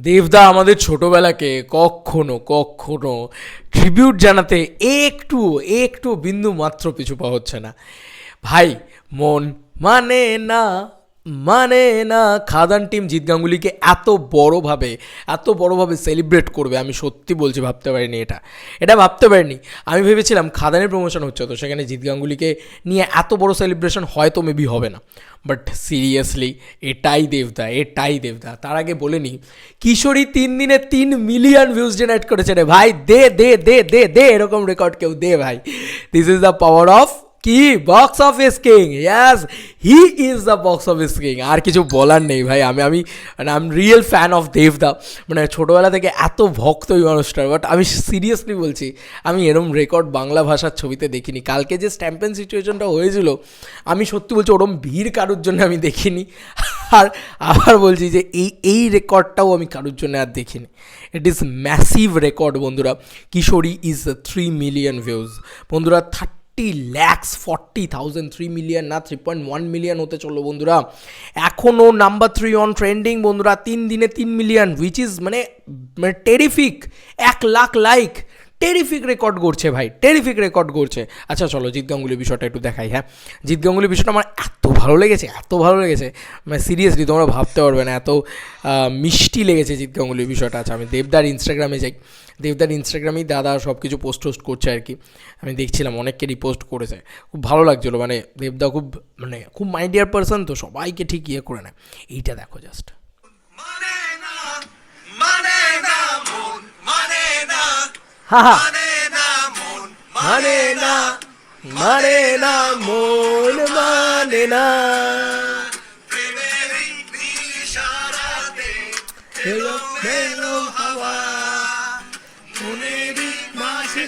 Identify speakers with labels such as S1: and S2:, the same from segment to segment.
S1: দেবদা আমাদের ছোটবেলাকে কখনো কখনো ট্রিবিউট জানাতে একটু একটু বিন্দু মাত্র পিছু পা হচ্ছে না। ভাই, মন মানে না। মানে না খাদান টিম জিৎ গাঙ্গুলিকে এত বড়োভাবে এত বড়োভাবে সেলিব্রেট করবে, আমি সত্যি বলছি ভাবতে পারিনি এটা। এটা ভাবতে পারিনি। আমি ভেবেছিলাম খাদানের প্রমোশন হচ্ছে, তো সেখানে জিৎ গাঙ্গুলিকে নিয়ে এত বড় সেলিব্রেশন হয়তো মেবি হবে না। বাট সিরিয়াসলি এটাই দেবদা এটাই দেবদা। তার আগে বলে নি, কিশোরী তিন দিনে তিন মিলিয়ন ভিউজ জেনারেট করেছে রে ভাই। দে দে দে দে দে, এরকম রেকর্ড কেউ দে ভাই। This is the power of কি? Box office king yes he is the box office king আর কিছু বলার নেই ভাই, আমি আমি মানে I am real fan of দেবদা মানে ছোটোবেলা থেকে এত ভক্ত ওই মানুষটার বাট আমি সিরিয়াসলি বলছি, আমি এরম রেকর্ড বাংলা ভাষার ছবিতে দেখিনি। কালকে যে স্ট্যাম্পেন সিচুয়েশনটা হয়েছিল, আমি সত্যি বলছি ওরম ভিড় কারোর জন্য আমি দেখিনি। আর আবার বলছি যে এই এই রেকর্ডটাও আমি কারোর জন্য আর দেখিনি। ইট ইজ ম্যাসিভ রেকর্ড বন্ধুরা। Kishori is three million views বন্ধুরা thirty lakhs, forty thousand, three million না, থ্রি পয়েন্ট ওয়ান মিলিয়ন হতে চলল বন্ধুরা। এখনও নাম্বার থ্রি অন ট্রেন্ডিং বন্ধুরা, তিন দিনে তিন মিলিয়ন উইচ ইজ মানে মানে টেরিফিক এক লাখ লাইক টেরিফিক রেকর্ড করছে ভাই, টেরিফিক রেকর্ড করছে আচ্ছা চলো জিৎ গাঙ্গুলির বিষয়টা একটু দেখাই হ্যাঁ। জিৎ গাঙ্গুলির বিষয়টা আমার এত ভালো লেগেছে, এত ভালো লেগেছে। মানে সিরিয়াসলি তোমরা ভাবতে পারবে না, এত মিষ্টি লেগেছে জিৎ গাঙ্গুলির বিষয়টা। আচ্ছা আমি দেবদার ইনস্টাগ্রামে যাই। দেবদার ইনস্টাগ্রামেই দাদা সব কিছু পোস্ট টোস্ট করছে আর কি। আমি দেখছিলাম, অনেককে রিপোস্ট করেছে। খুব ভালো লাগছিল মানে দেবদা খুব মানে খুব মাইন্ডিয়ার পার্সন তো, সবাইকে ঠিক ইয়ে করে নেয়। এইটা দেখো জাস্ট
S2: মানে না মন মানে না মানে না মন
S1: মানে না
S2: হাওয়া। মনেরই মাঝে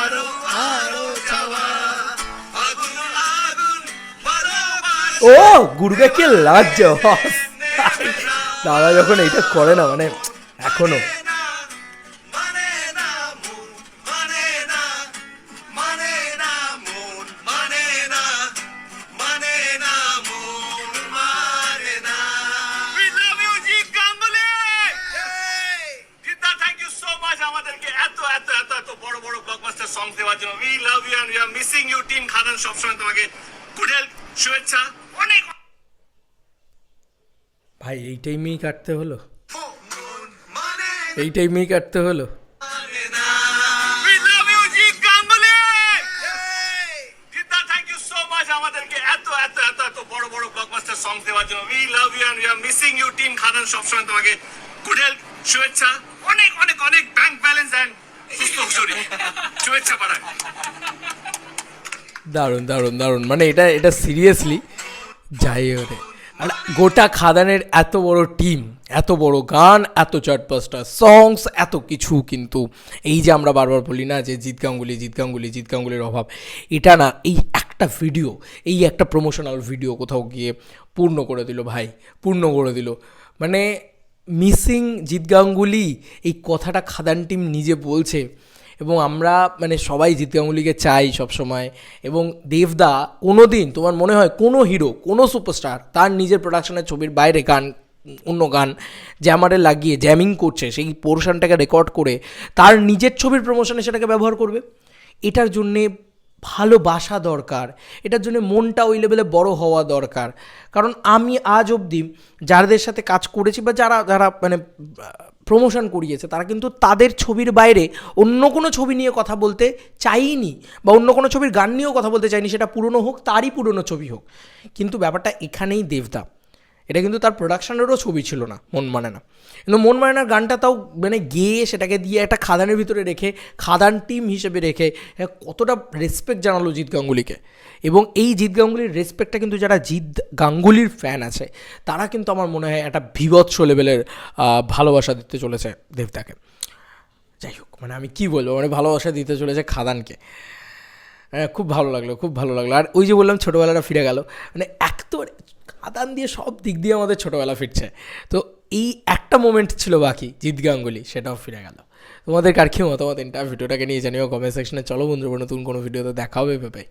S2: আরও আরও
S1: ও গুরুকে কি লাজ্জ দাদা যখন এইটা করে না মানে
S2: এখনও। ব্লকবাস্টার সং দেওয়ার জন্য। We love you and we are missing you team Khadaan সবসময় তোমাকে গুড হেলথ শুভেচ্ছা অনেক
S1: ভাই এই টাইমেই কাটতে হলো?
S2: মানে
S1: এই টাইমেই কাটতে হলো?
S2: সং দেওয়ার জন্য। We love you we are missing you team Khadaan সবসময় তোমাকে গুড হেলথ শুভেচ্ছা অনেক অনেক অনেক ব্যাংক ব্যালেন্স এন্ড সুস্থ শুভেচ্ছা
S1: দারুণ দারুণ দারুণ। মানে এটা এটা সিরিয়াসলি যাই ওরে আর গোটা খাদানের এত বড় টিম এত বড় গান, এত চারপাঁচটা সংস এত কিছু কিন্তু এই যে আমরা বারবার বলি না যে জিৎ গাঙ্গুলি জিৎ গাঙ্গুলি, জিৎ গাঙ্গুলির অভাব, এটা না এই একটা ভিডিও এই একটা প্রমোশনাল ভিডিও কোথাও গিয়ে পূর্ণ করে দিল ভাই, পূর্ণ করে দিল। মানে মিসিং জিৎ গাঙ্গুলি এই কথাটা খাদান টিম নিজে বলছে। এবং আমরা মানে সবাই জিৎ গাঙ্গুলিকে চাই সবসময়। এবং দেবদা কোনো দিন তোমার মনে হয় কোনো হিরো কোনো সুপারস্টার তার নিজের প্রোডাকশনের ছবির বাইরে গান, অন্য গান জ্যামারে লাগিয়ে জ্যামিং করছে, সেই পোর্শনটাকে রেকর্ড করে তার নিজের ছবির প্রমোশনে সেটাকে ব্যবহার করবে? এটার জন্যে ভালোবাসা দরকার। এটার জন্য মনটা ওই লেভেলে বড় হওয়া দরকার। কারণ আমি আজ অবধি যাদের সাথে কাজ করেছি বা যারা যারা মানে প্রমোশন করিয়েছে, তারা কিন্তু তাদের ছবির বাইরে অন্য কোনো ছবি নিয়ে কথা বলতে চাইনি বা অন্য কোনো ছবির গান নিয়েও কথা বলতে চাইনি, সেটা পুরনো হোক, তারই পুরনো ছবি হোক। কিন্তু ব্যাপারটা এখানেই দেবদা। এটা কিন্তু তার প্রোডাকশানেরও ছবি ছিল না মন মানে না। কিন্তু মন মানে নার গানটা তাও মানে গেয়ে সেটাকে দিয়ে একটা খাদানের ভিতরে রেখে খাদান টিম হিসেবে রেখে হ্যাঁ, কতটা রেসপেক্ট জানালো জিৎ গাঙ্গুলিকে। এবং এই জিৎ গাঙ্গুলির রেসপেক্টটা কিন্তু যারা জিৎ গাঙ্গুলির ফ্যান আছে তারা কিন্তু আমার মনে হয় একটা বিভৎস লেভেলের ভালোবাসা দিতে চলেছে দেবতাকে। যাই হোক মানে আমি কি বলব মানে ভালোবাসা দিতে চলেছে খাদানকে। হ্যাঁ খুব ভালো লাগল খুব ভালো লাগল। আর ওই যে বললাম ছোটোবেলাটা ফিরে গেল। মানে এক তো খাদান দিয়ে সব দিক দিয়ে আমাদের ছোটোবেলা ফিরছে। তো এই একটা মোমেন্ট ছিল বাকি জিৎ গাঙ্গুলি সেটাও ফিরে গেল। তোমাদের কার কি মতামত? ভিডিওটাকে নিয়ে জানিও কমেন্ট সেকশনে চলো বন্ধুরা, নতুন কোনো ভিডিওতে দেখা হবে ভেবে